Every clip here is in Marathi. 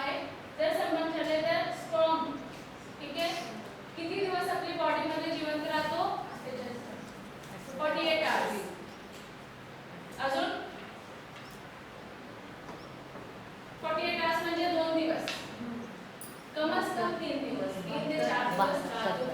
आहे जर संबंध ठरले तर स्ट्रॉंग ठीक आहे किती दिवस आपली बॉडीमध्ये जिवंत राहतो फॉर्टी एट आवर्स अजून फॉर्टी एट आवर्स म्हणजे दोन दिवस. कमस कम तीन दिवस. तीन ते चार दिवस राहतो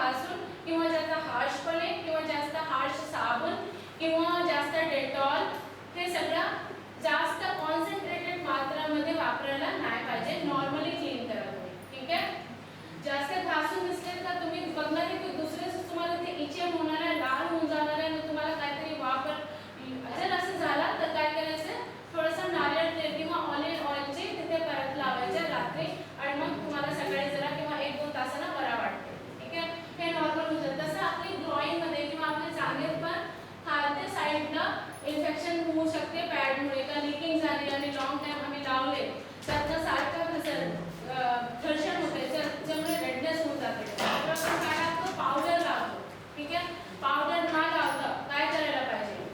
घासून किंवा जास्त हार्शपणे किंवा जास्त हार्श साबण किंवा जास्त डेटॉल हे सगळं जास्त कॉन्सन्ट्रेटेड मात्रामध्ये वापरायला नाही पाहिजे. नॉर्मली क्लीन करा ठीक आहे? जास्त घासून दिसले तर तुम्ही बघणार की दुसरे तुम्हाला ते इचेम होणार आहे लाल इन्फेक्शन होऊ शकते पॅडमुळे का लिकिंग झाली आणि लॉंग टाईम आम्ही लावले त्यातनं सारखं सर घर्षण होते. तर त्याच्यामुळे रेडनेस होऊन जाते. पावडर लावतो. ठीक आहे? पावडर ना लावता काय करायला पाहिजे?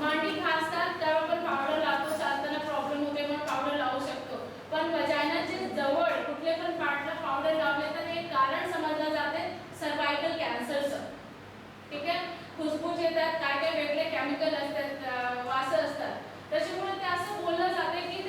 मांडी खासतात त्यावर पण पावडर लावतो. चालताना प्रॉब्लेम होते म्हणून पावडर लावू शकतो. पण वजायनाचे जवळ कुठले पण पार्टला पावडर लावले तर हे कारण समजलं जाते सर्वायकल कॅन्सरचं ठीक आहे? फुसफुस येतात काय काय वेगळे केमिकल असतात वास असतात. त्याच्यामुळे ते असं बोललं जाते की